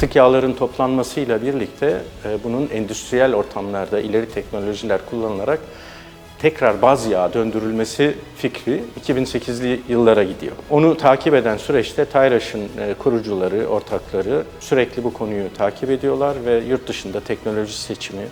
atık yağların toplanmasıyla birlikte e, bunun endüstriyel ortamlarda ileri teknolojiler kullanılarak tekrar baz yağa döndürülmesi fikri 2008'li yıllara gidiyor. Onu takip eden süreçte Tayraş'ın e, kurucuları, ortakları sürekli bu konuyu takip ediyorlar ve yurt dışında teknoloji seçimi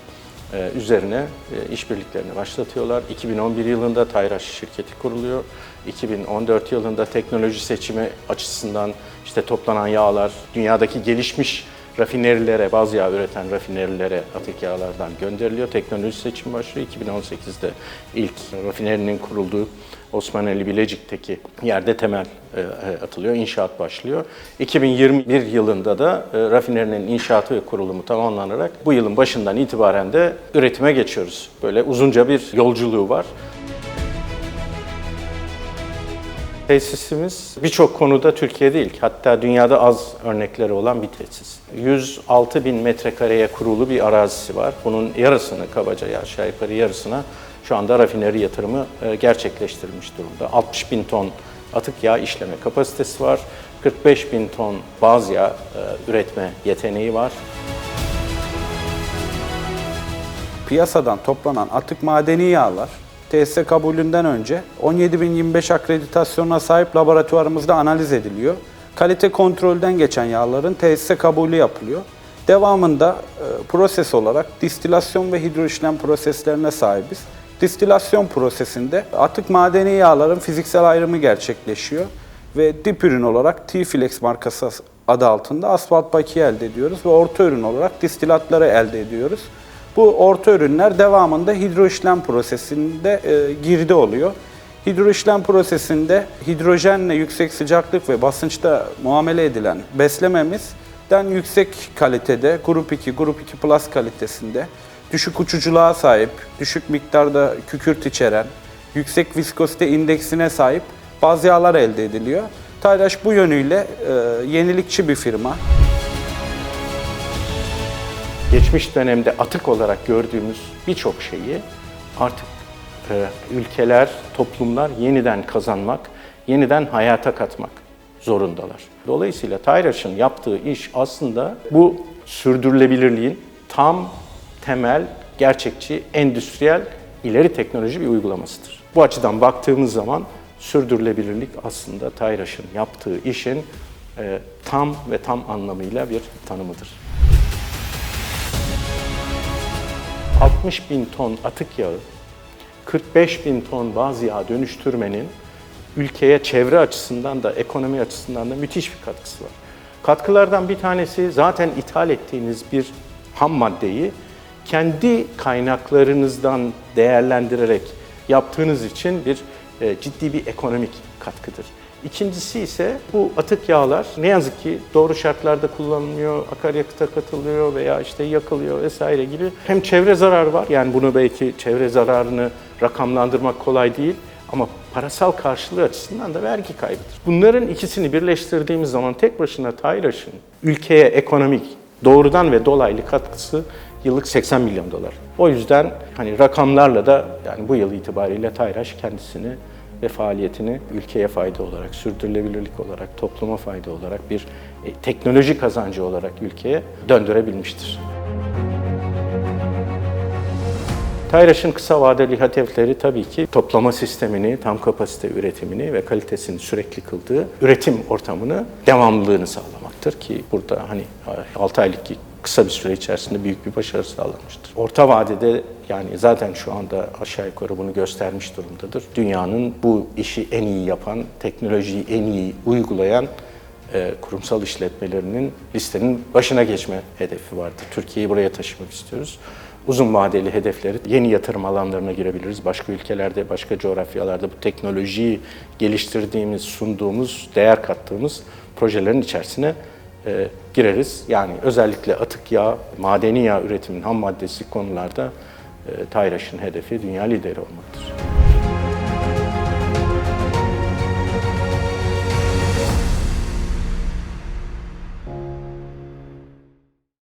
üzerine e, işbirliklerini başlatıyorlar. 2011 yılında Tayraş şirketi kuruluyor. 2014 yılında teknoloji seçimi açısından işte toplanan yağlar dünyadaki gelişmiş rafinerilere, baz yağ üreten rafinerilere atık yağlardan gönderiliyor. Teknoloji seçimi başlıyor. 2018'de ilk rafinerinin kurulduğu Osmaneli Bilecik'teki yerde temel e, e, atılıyor, inşaat başlıyor. 2021 yılında da e, rafinerinin inşaatı ve kurulumu tamamlanarak bu yılın başından itibaren de üretime geçiyoruz. Böyle uzunca bir yolculuğu var. Tesisimiz birçok konuda Türkiye'de ilk, hatta dünyada az örnekleri olan bir tesis. 106 bin metrekareye kurulu bir arazisi var. Bunun yarısını kabaca aşağı yukarı yarısına şu anda rafineri yatırımı e, gerçekleştirilmiş durumda. 60 bin ton atık yağ işleme kapasitesi var. 45 bin ton baz yağ e, üretme yeteneği var. Piyasadan toplanan atık madeni yağlar TSE kabulünden önce 17.025 akreditasyonuna sahip laboratuvarımızda analiz ediliyor. Kalite kontrolden geçen yağların TSE kabulü yapılıyor. Devamında e, proses olarak distilasyon ve hidroişlem proseslerine sahibiz. Distilasyon prosesinde atık madeni yağların fiziksel ayrımı gerçekleşiyor ve dip ürün olarak T-Flex markası adı altında asfalt bakiye elde ediyoruz ve orta ürün olarak distilatları elde ediyoruz. Bu orta ürünler devamında hidroişlem prosesinde e, girdi oluyor. Hidroişlem prosesinde hidrojenle yüksek sıcaklık ve basınçta muamele edilen beslememizden yüksek kalitede, grup 2, grup 2 plus kalitesinde, düşük uçuculuğa sahip, düşük miktarda kükürt içeren, yüksek viskozite indeksine sahip baz yağlar elde ediliyor. Tayraş bu yönüyle e, yenilikçi bir firma. Geçmiş dönemde atık olarak gördüğümüz birçok şeyi artık e, ülkeler, toplumlar yeniden kazanmak, yeniden hayata katmak zorundalar. Dolayısıyla Tayraş'ın yaptığı iş aslında bu sürdürülebilirliğin tam temel, gerçekçi, endüstriyel, ileri teknoloji bir uygulamasıdır. Bu açıdan baktığımız zaman sürdürülebilirlik aslında Tayraş'ın yaptığı işin e, tam ve tam anlamıyla bir tanımıdır. 60 bin ton atık yağı, 45 bin ton baz yağ dönüştürmenin ülkeye çevre açısından da ekonomi açısından da müthiş bir katkısı var. Katkılardan bir tanesi zaten ithal ettiğiniz bir ham maddeyi kendi kaynaklarınızdan değerlendirerek yaptığınız için bir e, ciddi bir ekonomik katkıdır. İkincisi ise bu atık yağlar ne yazık ki doğru şartlarda kullanılmıyor, akaryakıta katılıyor veya işte yakılıyor vesaire gibi. Hem çevre zararı var yani bunu belki çevre zararını rakamlandırmak kolay değil ama parasal karşılığı açısından da vergi kaybıdır. Bunların ikisini birleştirdiğimiz zaman tek başına Tayraş'ın ülkeye ekonomik doğrudan ve dolaylı katkısı yıllık 80 milyon dolar. O yüzden hani rakamlarla da yani bu yıl itibariyle Tayraş kendisini ve faaliyetini ülkeye fayda olarak, sürdürülebilirlik olarak, topluma fayda olarak bir e, teknoloji kazancı olarak ülkeye döndürebilmiştir. Tayraş'ın kısa vadeli hedefleri tabii ki toplama sistemini, tam kapasite üretimini ve kalitesini sürekli kıldığı üretim ortamını, devamlılığını sağlamaktır ki burada hani 6 aylık kısa bir süre içerisinde büyük bir başarı sağlamıştır. Orta vadede yani zaten şu anda aşağı yukarı bunu göstermiş durumdadır. Dünyanın bu işi en iyi yapan, teknolojiyi en iyi uygulayan e, kurumsal işletmelerinin listenin başına geçme hedefi vardır. Türkiye'yi buraya taşımak istiyoruz. Uzun vadeli hedefleri yeni yatırım alanlarına girebiliriz. Başka ülkelerde, başka coğrafyalarda bu teknolojiyi geliştirdiğimiz, sunduğumuz, değer kattığımız projelerin içerisine e, gireriz. Yani özellikle atık yağ, madeni yağ üretimin ham maddesi konularda e, Tayraş'ın hedefi dünya lideri olmaktır.